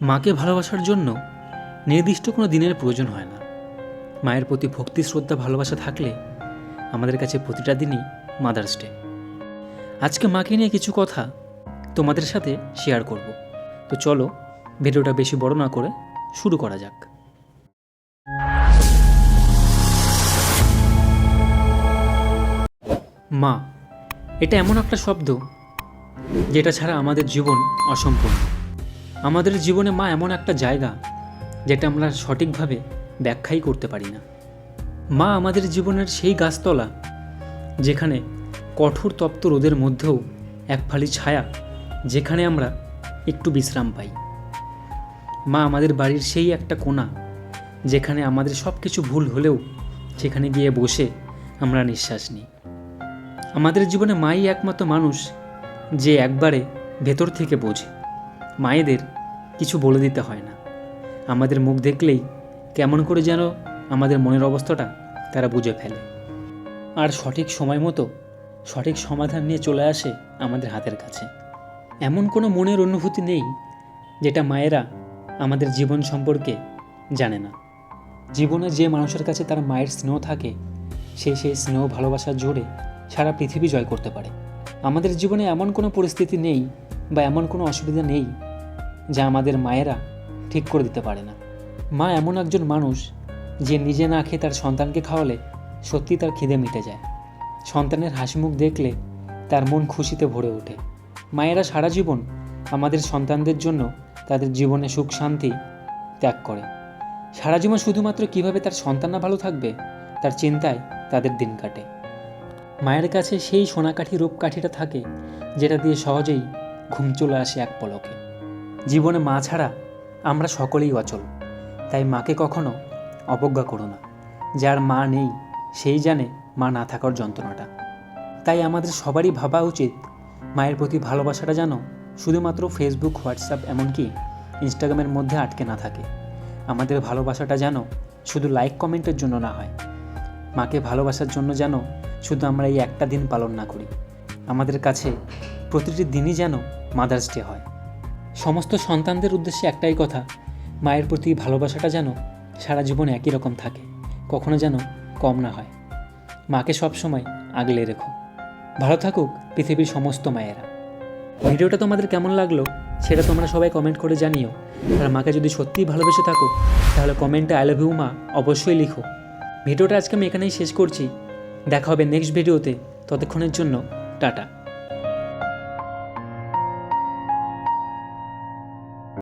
মাকে ভালোবাসার জন্য নির্দিষ্ট কোনো দিনের প্রয়োজন হয় না। মায়ের প্রতি ভক্তি, শ্রদ্ধা, ভালোবাসা থাকলে আমাদের কাছে প্রতিটা দিনই মাদার্স ডে আজকে মাকে নিয়ে কিছু কথা তোমাদের সাথে শেয়ার করব। তো চলো, ভিডিওটা বেশি বড় না করে শুরু করা যাক। মা, এটা এমন একটা শব্দ যেটা ছাড়া আমাদের জীবন অসম্পূর্ণ। আমাদের জীবনে মা এমন একটা জায়গা যেটা আমরা সঠিকভাবে ব্যাখ্যাই করতে পারি না। মা আমাদের জীবনের সেই গাছতলা যেখানে কঠোর তপ্ত রোদের মধ্যেও এক ফালি ছায়া যেখানে আমরা একটু বিশ্রাম পাই। মা আমাদের বাড়ির সেই একটা কোণা যেখানে আমাদের সব কিছু ভুল হলেও সেখানে গিয়ে বসে আমরা নিঃশ্বাস নিই। আমাদের জীবনে মাই একমাত্র মানুষ যে একবারে ভেতর থেকে বোঝে। মায়েদের কিছু বলে দিতে হয় না। আমাদের মুখ দেখলেই কেমন করে যেন আমাদের মনের অবস্থাটা তারা বুঝে ফেলে। আর সঠিক সময় মতো সঠিক সমাধান নিয়ে চলে আসে আমাদের হাতের কাছে। এমন কোনো মনের অনুভূতি নেই যেটা মায়েরা আমাদের জীবন সম্পর্কে জানে না। জীবনে যে মানুষের কাছে তার মায়ের স্নেহ থাকে, সে সেই স্নেহ ভালোবাসার জোরে সারা পৃথিবী জয় করতে পারে। আমাদের জীবনে এমন কোনো পরিস্থিতি নেই বা এমন কোনো অসুবিধা নেই যা আমাদের মায়েরা ঠিক করে দিতে পারে না। মা এমন একজন মানুষ যে নিজে না খেয়ে তার সন্তানকে খাওয়ালে সত্যি তার খিদে মিটে যায়। সন্তানের হাসিমুখ দেখলে তার মন খুশিতে ভরে ওঠে। মায়েরা সারা জীবন আমাদের সন্তানদের জন্য তাদের জীবনে সুখ, শান্তি ত্যাগ করে। সারা জীবন শুধুমাত্র কীভাবে তার সন্তানরা ভালো থাকবে, তার চিন্তায় তাদের দিন কাটে। মায়ের কাছে সেই সোনাকাঠি রূপকাঠিটা থাকে যেটা দিয়ে সহজেই ঘুম চলে আসে এক পলকে। জীবনে মা ছাড়া আমরা সকলেই অচল। তাই মাকে কখনো অবজ্ঞা করো না। যার মা নেই, সেই জানে মা না থাকার যন্ত্রণাটা। তাই আমাদের সবারই ভাবা উচিত মায়ের প্রতি ভালোবাসাটা যেন শুধুমাত্র ফেসবুক হোয়াটসঅ্যাপ এমনকি ইনস্টাগ্রামের মধ্যে আটকে না থাকে। আমাদের ভালোবাসাটা যেন শুধু লাইক কমেন্টের জন্য না হয়। মাকে ভালোবাসার জন্য যেন শুধু আমরা এই একটা দিন পালন না করি। আমাদের কাছে প্রতিটি দিনই যেন মাদার্স ডে হয়। সমস্ত সন্তানদের উদ্দেশ্যে একটাই কথা, মায়ের প্রতি ভালোবাসাটা যেন সারা জীবন একই রকম থাকে, কখনো যেন কম না হয়। মাকে সবসময় আগলে রেখো। ভালো থাকুক পৃথিবীর সমস্ত মায়েরা। ভিডিওটা তোমাদের কেমন লাগল সেটা তোমরা সবাই কমেন্ট করে জানিও। আর মাকে যদি সত্যিই ভালোবেসে থাকো, তাহলে কমেন্টে আই লাভ ইউ মা অবশ্যই লিখো। ভিডিওটা আজকে আমি এখানেই শেষ করছি। দেখা হবে নেক্সট ভিডিওতে ততক্ষণের জন্য টাটা।